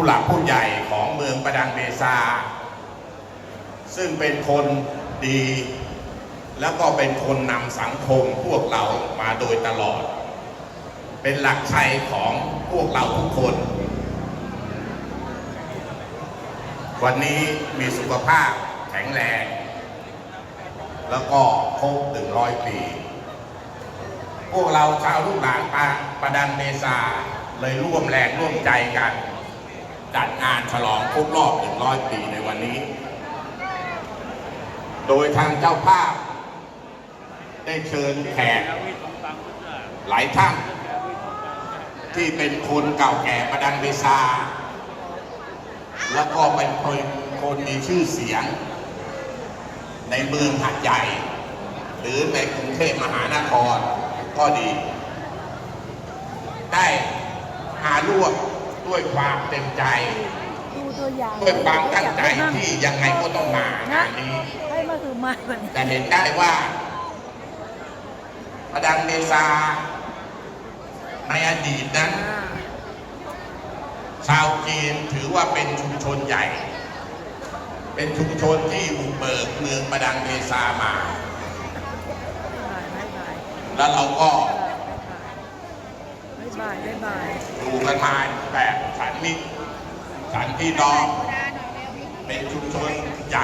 ผู้หลักผู้ใหญ่ของเมืองประดังเบซา ซึ่งเป็นคนดี แล้วก็เป็นคนนำสังคมพวกเรามาโดยตลอด เป็นหลักชัยของพวกเราทุกคน วันนี้มีสุขภาพแข็งแรง แล้วก็ครบถึงร้อยปี พวกเราชาวลูกหลานปาประดังเมษาเลยร่วมแรงร่วมใจกัน จัดงานฉลองครบรอบ 100 ปีในวันนี้ โดยทางเจ้าภาพ ได้เชิญแขกหลายท่าน ที่เป็นคนเก่าแก่ประดังเมษาแล้วก็เป็นคนคนมีชื่อเสียง ในเมืองหัดใหญ่ หรือในกรุงเทพมหานครก็ดี ได้มาร่วม ด้วยความเต็มใจดูตัวอย่างด้วยความตั้งใจที่ยังไงก็ต้องมางานนี้ให้มาคือมาแบบนี้แต่เห็นได้ว่าประดังเมษาในอดีตนั้นอ่าชาวจีนถือว่าเป็นชุมชนใหญ่ เป็นชุมชนที่บุกเบิกเมืองประดังเมษามาบ๊ายบายแล้วเราก็บ๊ายบายบ๊ายบายอยู่กันมาแบบฉันมิตรฉันพี่น้อง เป็นชุมชน